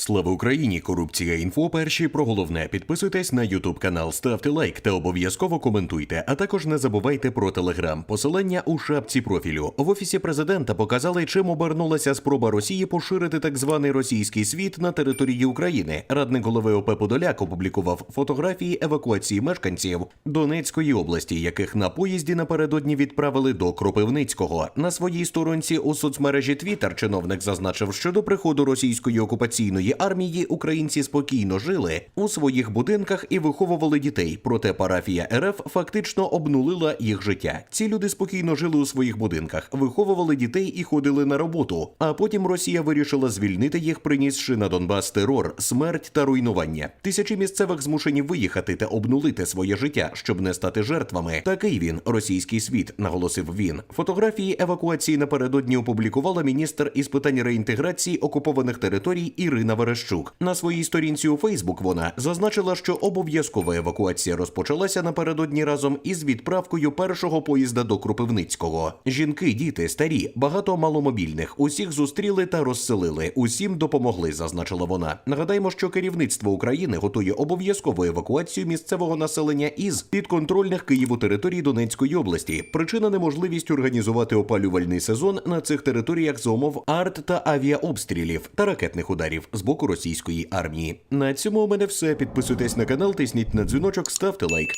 Слава Україні! Корупція інфо. Перші про головне. Підписуйтесь на Ютуб канал, ставте лайк та обов'язково коментуйте. А також не забувайте про телеграм. Посилання у шапці профілю. В офісі президента показали, чим обернулася спроба Росії поширити так званий російський світ на території України. Радник голови ОП Подоляк опублікував фотографії евакуації мешканців Донецької області, яких на поїзді напередодні відправили до Кропивницького. На своїй сторонці у соцмережі Twitter чиновник зазначив, що до приходу російської окупаційної армії українці спокійно жили у своїх будинках і виховували дітей. Проте парафія РФ фактично обнулила їх життя. Ці люди спокійно жили у своїх будинках, виховували дітей і ходили на роботу. А потім Росія вирішила звільнити їх, принісши на Донбас терор, смерть та руйнування. Тисячі місцевих змушені виїхати та обнулити своє життя, щоб не стати жертвами. Такий він російський світ, наголосив він. Фотографії евакуації напередодні опублікувала міністр із питань реінтеграції окупованих територій Ірина Верещук. На своїй сторінці у Фейсбук вона зазначила, що обов'язкова евакуація розпочалася напередодні разом із відправкою першого поїзда до Кропивницького. Жінки, діти, старі, багато маломобільних. Усіх зустріли та розселили. Усім допомогли, зазначила вона. Нагадаємо, що керівництво України готує обов'язкову евакуацію місцевого населення із підконтрольних Києву територій Донецької області. Причина неможливість організувати опалювальний сезон на цих територіях за умов арт та авіаобстрілів та ракетних ударів з боку російської армії. На цьому у мене все. Підписуйтесь на канал, тисніть на дзвіночок, ставте лайк.